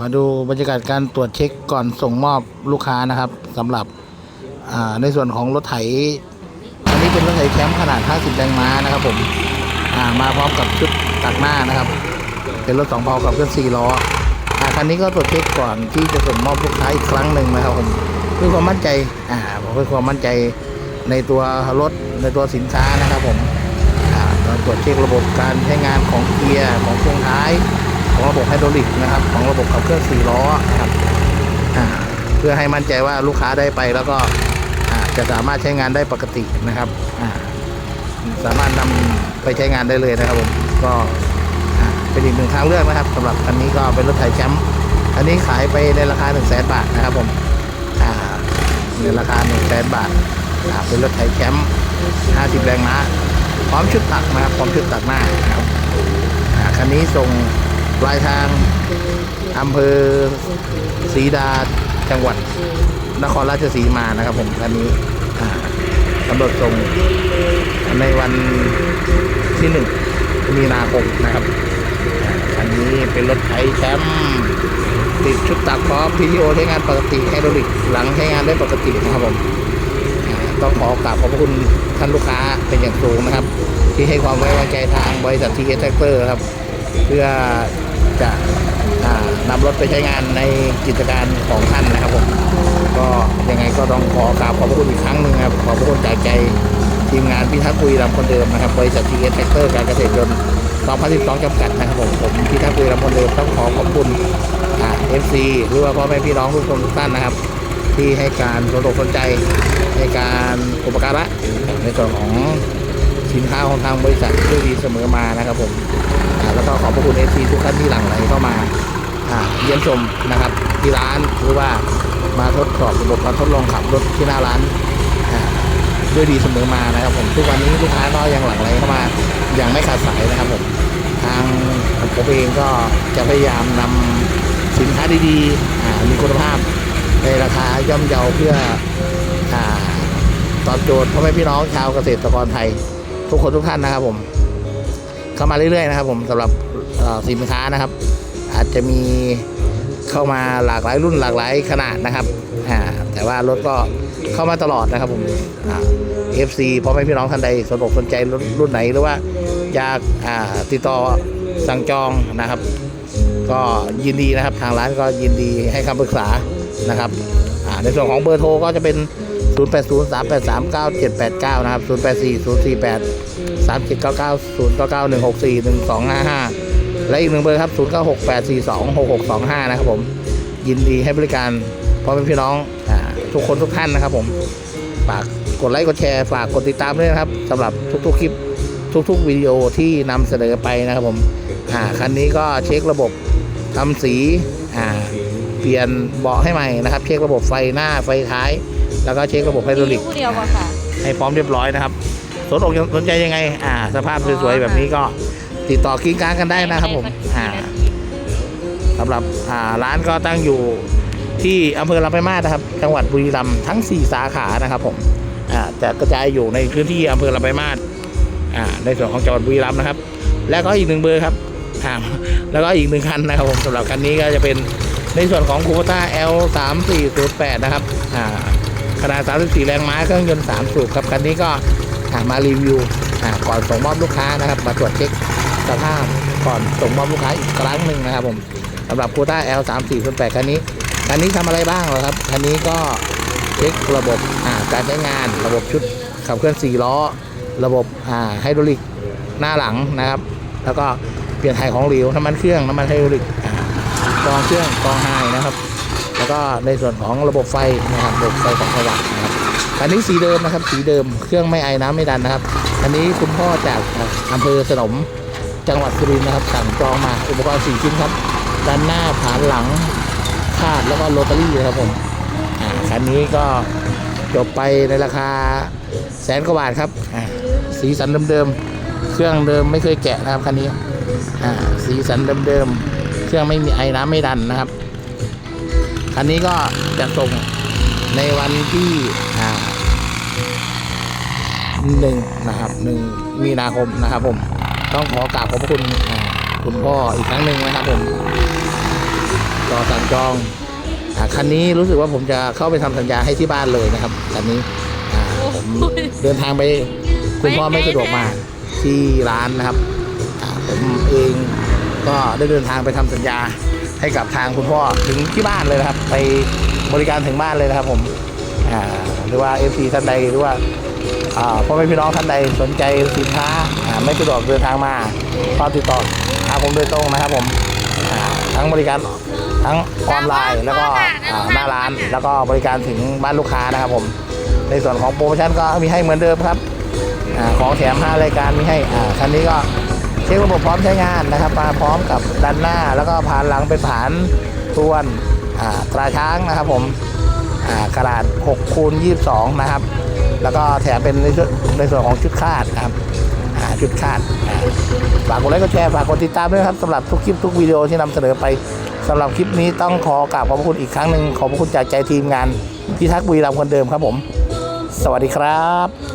มาดูบรรยากาศการตรวจเช็คก่อนส่งมอบลูกค้านะครับสำหรับในส่วนของรถไถอันนี้เป็นรถไถแคมป์ขนาด 50 แรงม้านะครับผมมาพร้อมกับชุดตักหน้านะครับ เป็นรถสองเพากับเครื่อง4ล้ออ่าคันนี้ก็ตรวจเช็คก่อนที่จะส่งมอบลูกค้าอีกครั้งหนึ่งนะครับผมเพื่อความมั่นใจอ่าเพื่อความมั่นใจในตัวรถในตัวสินค้านะครับผมอ่าตรวจเช็คระบบการใช้งานของเกียร์ของเครื่องท้าย ของระบบไฮดรอลิกนะครับ ของระบบขับเคลื่อนสี่ล้อนะครับเพื่อให้มั่นใจว่าลูกค้าได้ไปแล้วก็จะสามารถใช้งานได้ปกตินะครับ สามารถนำไปใช้งานได้เลยนะครับผมก็เป็นอีกหนึ่งทางเลือกนะครับสำหรับคันนี้ก็เป็นรถไถแชมป์อันนี้ขายไปในราคา1 0 0 0 0แสนบาทนะครับผมในราคา1 0 0 0 0แสนบาทเป็นรถไถแชมป์50 แรงม้าพร้อมชุดตักนะครับพร้อมชุดตักหน้านะครับอ่าคันนี้ส่ง ปลายทางอำเภอศรีดาจังหวัด นครราชสีมานะครับผมคันนี้อ่ากำหนดส่งในวันที่หนึ่งมีนาคมนะครับคันนี้เป็นรถไถแชมป์ติดชุดตักพร้อมพีทีโอใช้งานปกติไฮดรอลิกหลังใช้งานได้ปกตินะครับผมต้องขอกราบขอบพระคุณท่านลูกค้าเป็นอย่างสูงนะครับ ที่ให้ความไว้วางใจทางบริษัททีเอสแท็กเตอร์ครับ เพื่อ จะอ่านำรถไปใช้งานในกิจการของท่านนะครับผมก็ยังไงก็ต้องขอกราบขอบพระคุณอีกครั้งหนึ่งครับขอบพระคุณจากใจทีมงานพิทักษ์คุยลำคนเดิมนะครับบริษัททีเอสแท็กเตอร์การเกษตรยนต์2012จำกัดนะครับผมผมพิทักษ์คุยลำคนเดิมต้องขอขอบคุณเอฟซีหรือว่าพ่อแม่พี่น้องทุกคนทุกท่านนะครับ ที่ให้การสนอกสนใจในการอุปการะในส่วนของสินค้าของทางบริษัทด้วยดีเสมอมานะครับผม ก็ขอบพระคุณเอซีทุกท่านที่หลั่งไหลเข้ามาเยี่ยมชมนะครับ ที่ร้านหรือว่ามาทดสอบระบบการทดลองขับรถที่หน้าร้านด้วยดีเสมอมานะครับผมทุกวันนี้ลูกค้าก็ยังหลั่งไหลเข้ามาอย่างไม่ขาดสายนะครับผมทางผมเองก็จะพยายามนำสินค้าดีๆมีคุณภาพในราคาย่อมเยาเพื่ออตอบโจทย์พ่อแม่พี่น้องชาวเกษตรกรไทย ทุกคนทุกท่านนะครับผม เข้ามาเรื่อยๆนะครับผมสำหรับสินค้านะครับ อาจจะมีเข้ามาหลากหลายรุ่นหลากหลายขนาดนะครับแต่ว่ารถก็เข้ามาตลอดนะครับผมเอฟซีพ่อแม่พี่น้องท่านใดสนอกสนใจรุ่นไหนหรือว่าอยากติดต่อสั่งจองนะครับ ก็ยินดีนะครับทางร้านก็ยินดีให้คำปรึกษานะครับในส่วนของเบอร์โทรก็จะเป็น 0803839789 นะครับ 084048 0 8 0 3 8 3 9 7 8 9นะครับ0 8 4 0 4 8 3 7 9 9 0 9 9 1 6 4 1 2 5 5และอีกหนึ่งเบอร์ครับ0 9 6 8 4 2 6 6 2 5นะครับผมยินดีให้บริการพ่อแม่พี่น้องอ่าทุกคนทุกท่านนะครับผมฝากกดไลค์กดแชร์ฝากกดติดตามด้วยนะครับสำหรับทุกๆคลิปทุกๆวิดีโอที่นำเสนอไปนะครับผมอ่าคันนี้ก็เช็คระบบทำสีอ่าเปลี่ยนเบาะให้ใหม่นะครับ เช็คระบบไฟหน้าไฟท้าย แล้วก็เช็คระบบไฮดรอลิกคู่เดียวอะค่ะให้พร้อมเรียบร้อยนะครับ สนอกสนใจยังไง อ่า สภาพสวยๆแบบนี้ก็ติดต่อกิ้งก้างกันได้นะครับผม อ่าสำหรับอ่าร้านก็ตั้งอยู่ที่อำเภอลำปางมาศนะครับ จังหวัดบุรีรัมย์ทั้ง 4 สาขานะครับผม อ่าจะกระจายอยู่ในพื้นที่อำเภอลำปางมาศอ่า ในส่วนของจังหวัดบุรีรัมย์นะครับ แล้วก็อีกหนึ่งเบอร์ครับอ่าแล้วก็อีกหนึ่งคันนะครับผมสำหรับคันนี้ก็จะเป็นในส่วนของคูปต้า L 3 4 0 8นะครับ อ่า ขนาด 34 แรงม้าเครื่องยนต์ 3 สูบครับ คันนี้ก็อ่า มารีวิวก่อนส่งมอบลูกค้านะครับ มาตรวจเช็คสภาพก่อนส่งมอบลูกค้าอีกครั้งหนึ่งนะครับผมสำหรับคูต้า L 3 4 0 8คันนี้คันนี้ทำอะไรบ้างเหรอครับคันนี้ก็เช็คระบบการใช้งาน ระบบชุดขับเคลื่อน4ล้อ ระบบไฮดรอลิกหน้าหลังนะครับ แล้วก็เปลี่ยนถ่ายของเหลวน้ำมันเครื่องน้ำมันไฮดรอลิกอ่ากองเครื่องกองไฮนะครับ แล้วก็ในส่วนของระบบไฟนะครับระบบไฟของสว่างนะครับ อันนี้สีเดิมนะครับ สีเดิม เครื่องไม่ไอน้ำไม่ดันนะครับ อันนี้คุณพ่อจากอำเภอสนมจังหวัดสุรินทร์นะครับสั่งจองมาอุปกรณ์สี่ชิ้นครับด้านหน้าผานหลังคาดแล้วก็โรตารี่นะครับผมคันนี้ก็จบไปในราคาแสนกว่าบาทครับสีสันเดิมๆเครื่องเดิมไม่เคยแกะนะครับคันนี้สีสันเดิมๆเครื่องไม่มีไอน้ำไม่ดันนะครับคันนี้ก็จะส่ง ในวันที่หนึ่งนะครับหนึ่งมีนาคมนะครับผม ต้องขอกราบขอบพระคุณคุณพ่ออีกครั้งหนึ่งนะครับผมต่อสั่งจองอคันนี้รู้สึกว่าผมจะเข้าไปทำสัญญาให้ที่บ้านเลยนะครับคันนี้ผมเดินทางไปคุณพ่อไม่สะดวกมาที่ร้านนะครับผมเองก็ได้เดินทางไปทำสัญญาให้กับทางคุณพ่อถึงที่บ้านเลยนะครับ ไป บริการถึงบ้านเลยนะครับผมหรือว่า FC ท่านใดหรือว่าพ่อแม่พี่น้องท่านใดสนใจสินค้าอ่าไม่สะดวกเดินทางมาก็ติดต่อหาผมโดยตรงนะครับผมทั้งบริการทั้งออนไลน์แล้วก็หน้าร้านแล้วก็บริการถึงบ้านลูกค้านะครับผม ในส่วนของโปรโมชั่นก็มีให้เหมือนเดิมครับอของแถม 5 รายการมีให้อ่าคันนี้ก็เช็คระบบพร้อมใช้งานนะครับมาพร้อมกับด้านหน้า แล้วก็ผ่านหลังเป็นผ่านทวน ตราช้างนะครับผมอ่าขนาด6คูณ22 นะครับ แล้วก็แถมเป็นในส่วนในส่วนของชุดคาดนะครับชุดคาดฝากกดไลค์กดแชร์ฝากกดติดตามด้วยครับสำหรับทุกคลิปทุกวิดีโอที่นำเสนอไปสำหรับคลิปนี้ต้องขอกราบขอบพระคุณอีกครั้งหนึ่งขอบพระคุณจากใจทีมงานพิทักษ์บุรีรัมย์คนเดิมครับผม สวัสดีครับ